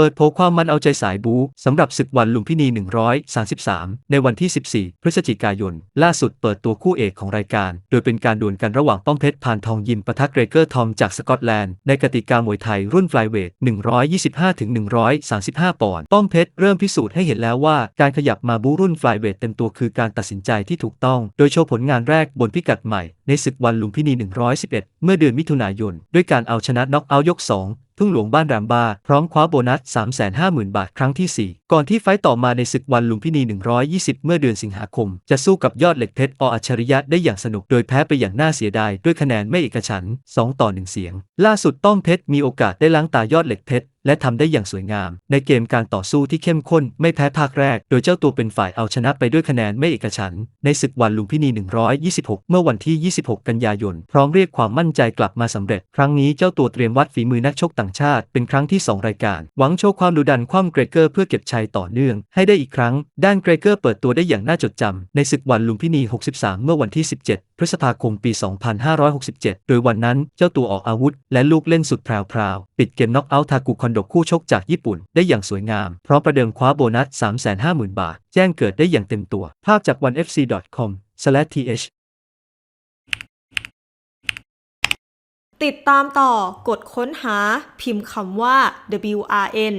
เปิดโผความมันเอาใจสายบูสำหรับศึกวันลุมพินี 133 ในวันที่ 14 พฤศจิกายน ล่าสุดเปิดตัวคู่เอกของรายการ โดยเป็นการดวลกันระหว่างป้อมเพชรพานทองยิมปะทะเกรเกอร์ทอมจากสกอตแลนด์ ในกติกามวยไทยรุ่นฟลายเวท 125-135 ปอนด์ ป้อมเพชรเริ่มพิสูจน์ให้เห็นแล้วว่าการขยับมาบูรุ่นฟลายเวทเต็มตัวคือการตัดสินใจที่ถูกต้อง โดยโชว์ผลงานแรกบนพิกัดใหม่ในศึกวันลุมพินี 111 เมื่อเดือนมิถุนายน ด้วยการเอาชนะน็อกเอายก 2 พึ่งหลวงบ้านรามบาพร้อมคว้าโบนัส 350,000 บาทครั้งที่ 4 ก่อนที่ไฟต์ต่อมาในศึกวันลุมพินี 120 เมื่อเดือนสิงหาคม จะสู้กับยอดเหล็กเพชรออัจฉริยะได้อย่างสนุกโดยแพ้ไปอย่างน่าเสียดายด้วยคะแนนไม่เอกฉัน2ต่อ1เสียง ล่าสุดต้องเพชรมีโอกาสได้ล้างตายอดเหล็กเพชร และทำได้อย่างสวยงาม ในเกมการต่อสู้ที่เข้มข้นไม่แพ้ภาคแรก โดยเจ้าตัวเป็นฝ่ายเอาชนะไปด้วยคะแนนไม่เอกฉันในศึกวันลุมพินี 126 เมื่อวันที่ 26 กันยายน พร้อมเรียกความมั่นใจกลับมาสำเร็จ ครั้งนี้เจ้าตัวเตรียมวัดฝีมือนักชกต่างชาติ เป็นครั้งที่ 2 รายการ หวังโชว์ความดุดันคว่ำเกรเกอร์เพื่อเก็บชัยต่อเนื่อง ให้ได้อีกครั้ง ด้านเกรเกอร์เปิดตัวได้อย่างน่าจดจำในศึกวันลุมพินี 63 เมื่อวันที่ 17 พฤษภาคมปี 2567 โดยวันนั้นเจ้าตัวออกอาวุธ และลูกเล่นสุดแพรวๆปิดเกมน็อกเอาท์ทากุคอนโดคู่ชกจากญี่ปุ่นได้อย่างสวยงาม พร้อมประเดิมคว้าโบนัส 350,000 บาท แจ้งเกิดได้อย่างเต็มตัว ภาพจาก onefc.com/th ติดตามต่อกดค้นหาพิมพ์คำว่า WRN